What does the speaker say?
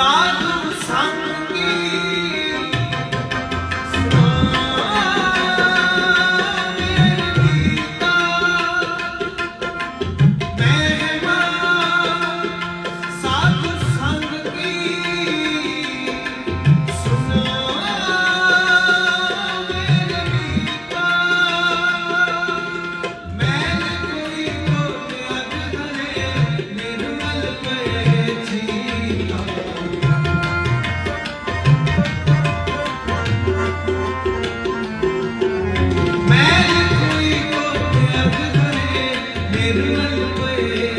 ਸਾਧੂ ਸੰਗੀ away.